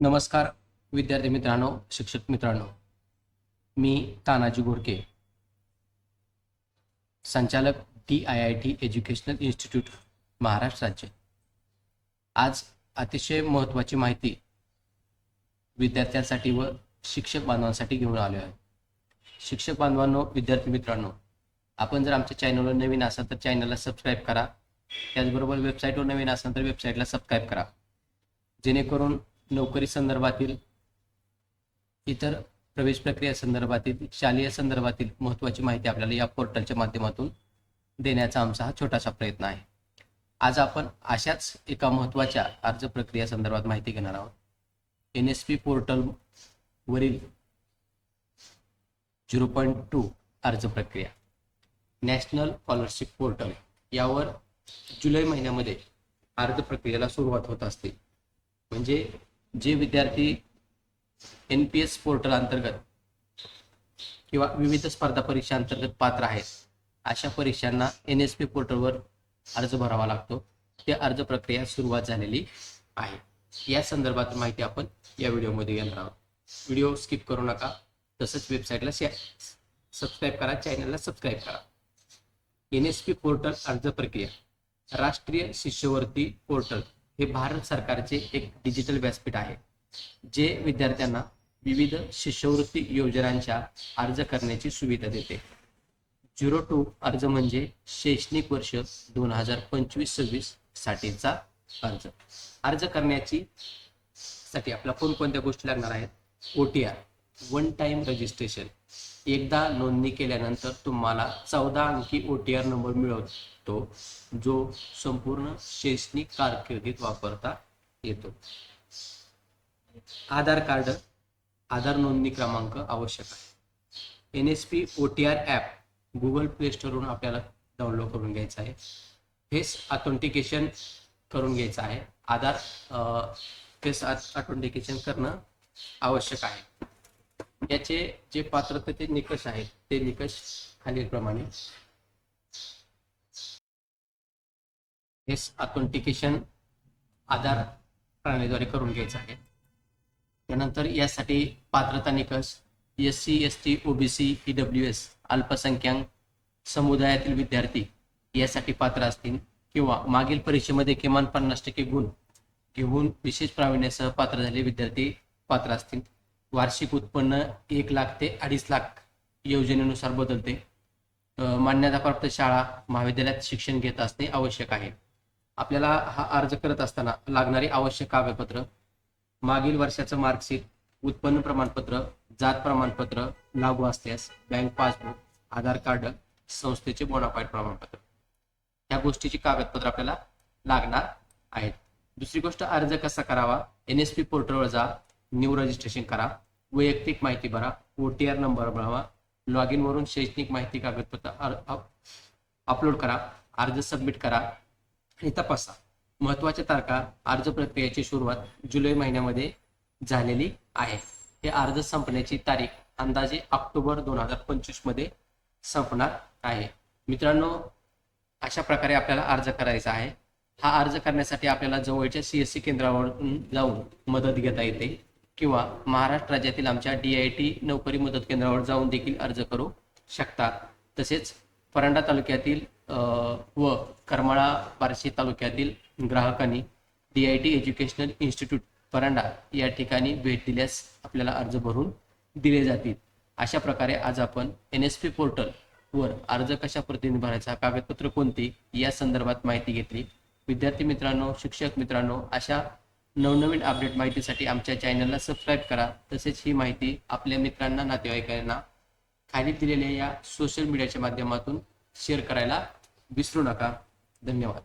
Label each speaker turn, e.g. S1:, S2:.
S1: नमस्कार विद्यार्थी मित्रांनो शिक्षक मित्रांनो. मी तानाजी गोरके संचालक D I I T educational institute Maharashtra राज्य. आज अतिशय महत्त्वाची माहिती विद्यार्थ्यांसाठी व शिक्षक बांधवांसाठी घेऊन आलो आहे शिक्षक बांधवांनो विद्यार्थी मित्रांनो आपण जर आमच्या चॅनलवर नवीन असाल तर चॅनलला सबस्क्राईब करा. त्याचबरोबर वेबसाईटवर नवीन असाल तर वेबसाईटला सबस्क्राईब करा. जेणेकरून नोकरी संदर्भातील इतर प्रवेश प्रक्रिया संदर्भातील शालेय संदर्भातील महत्त्वाची माहिती आपल्याला या पोर्टलच्या माध्यमातून देण्याचा आमचा हा छोटासा प्रयत्न आहे. आज आपण अशाच एका महत्त्वाच्या अर्ज प्रक्रिया संदर्भात माहिती घेणार आहोत. एन एस पी पोर्टलवरील झिरो पॉईंट टू अर्ज प्रक्रिया. National scholarship portal. यावर जुलै महिन्यामध्ये अर्ज प्रक्रियेला सुरुवात होत असते. म्हणजे जे विद्यार्थी एन पी एस पोर्टल अंतर्गत किंवा विविध स्पर्धा परीक्षा अंतर्गत पात्र आहेत अशा परीक्षांना एन एस पी पोर्टलवर अर्ज भरावा लागतो. ते अर्ज प्रक्रिया सुरुवात झालेली आहे. या संदर्भात माहिती आपण या व्हिडिओमध्ये घेणार आहोत. व्हिडिओ स्किप करू नका तसंच वेबसाईटला शेअर सबस्क्राईब करा चॅनलला सबस्क्राईब करा. एन एस पी पोर्टल अर्ज प्रक्रिया राष्ट्रीय शिष्यवृत्ती पोर्टल हे भारत सरकारचे एक डिजिटल व्यासपीठ आहे जे विद्यार्थ्यांना विविध शिष्यवृत्ती योजनांच्या अर्ज करण्याची सुविधा देते. झिरो टू अर्ज म्हणजे शैक्षणिक वर्ष दोन हजार पंचवीस सव्वीस साठीचा अर्ज. अर्ज करण्याची साठी आपल्या कोणकोणत्या गोष्टी लागणार आहेत? O T R one time registration एकदा नोंदणी केल्यानंतर तुम्हाला चौदा अंकी ओ टी आर नंबर मिळवतो जो संपूर्ण शैक्षणिक कारकिर्दीत वापरता येतो. आधार कार्ड आधार नोंदणी क्रमांक आवश्यक आहे. N S P O T R app Google play स्टोरवरून आपल्याला डाउनलोड करून घ्यायचं आहे. फेस ऑथेंटिकेशन करून घ्यायचं आहे. आधार फेस ऑथेंटिकेशन करणं आवश्यक आहे. याचे जे पात्रतेचे निकष आहेत. ते निकष खालीलप्रमाणे. फेस ऑथेंटिकेशन आधार प्रणालीद्वारे करून घ्यायचं आहे. त्यानंतर यासाठी पात्रता निकष S C S T OBC E W S अल्पसंख्याक समुदायातील विद्यार्थी यासाठी पात्र असतील किंवा मागील परीक्षेमध्ये किमान पन्नास टक्के गुण घेऊन विशेष प्रावीण्यासह पात्र झालेले विद्यार्थी पात्र असतील. वार्षिक उत्पन्न एक लाख ते अडीच लाख योजनेनुसार बदलते. मान्यताप्राप्त शाळा महाविद्यालयात शिक्षण घेत असणे आवश्यक आहे. आपल्याला हा अर्ज करत असताना लागणारी आवश्यक कागदपत्र मागील वर्षाचं मार्कशीट उत्पन्न प्रमाणपत्र जात प्रमाणपत्र लागू असल्यास बँक पासबुक आधार कार्ड संस्थेचे बोनाफाईड प्रमाणपत्र. ह्या गोष्टीची कागदपत्र आपल्याला लागणार आहेत. दुसरी गोष्ट अर्ज कसा करावा? एन एस पी पोर्टलवर जा. न्यू रजिस्ट्रेशन करा वैयक्तिक माहिती भरा ओ टी आर नंबर भरावा लॉग इनवरून शैक्षणिक माहिती कागदपत्र अपलोड करा अर्ज सबमिट करा आणि तपासा. महत्त्वाच्या तारखा अर्ज प्रक्रियेची सुरुवात जुलै महिन्यामध्ये झालेली आहे. हे अर्ज संपण्याची तारीख अंदाजे ऑक्टोबर दोन हजार पंचवीसमध्ये संपणार आहे. मित्रांनो अशा प्रकारे आपल्याला अर्ज करायचा आहे. हा अर्ज करण्यासाठी आपल्याला जवळच्या सी एस सी केंद्रावर जाऊन मदत घेता येते. किंवा महाराष्ट्र राज्यातील आमच्या डी आय टी नोकरी मदत केंद्रावर जाऊन देखील अर्ज करू शकता. तसेच परांडा तालुक्यातील व करमाळा बार्शी तालुक्यातील ग्राहकांनी D I T educational institute Paranda या ठिकाणी भेट दिल्यास आपल्याला अर्ज भरून दिले जातील. अशा प्रकारे आज आपण एन एस पी पोर्टल वर अर्ज कशा पद्धतीने भरायचा कागदपत्र कोणती या संदर्भात माहिती घेतली. विद्यार्थी मित्रांनो शिक्षक मित्रांनो अशा नवनवीन अपडेट माहितीसाठी आमच्या चॅनलला सबस्क्राईब करा. तसेच ही माहिती आपल्या मित्रांना नातेवाईकांना खाली दिलेल्या या सोशल मीडियाच्या माध्यमातून शेअर करायला विसरू नका. धन्यवाद.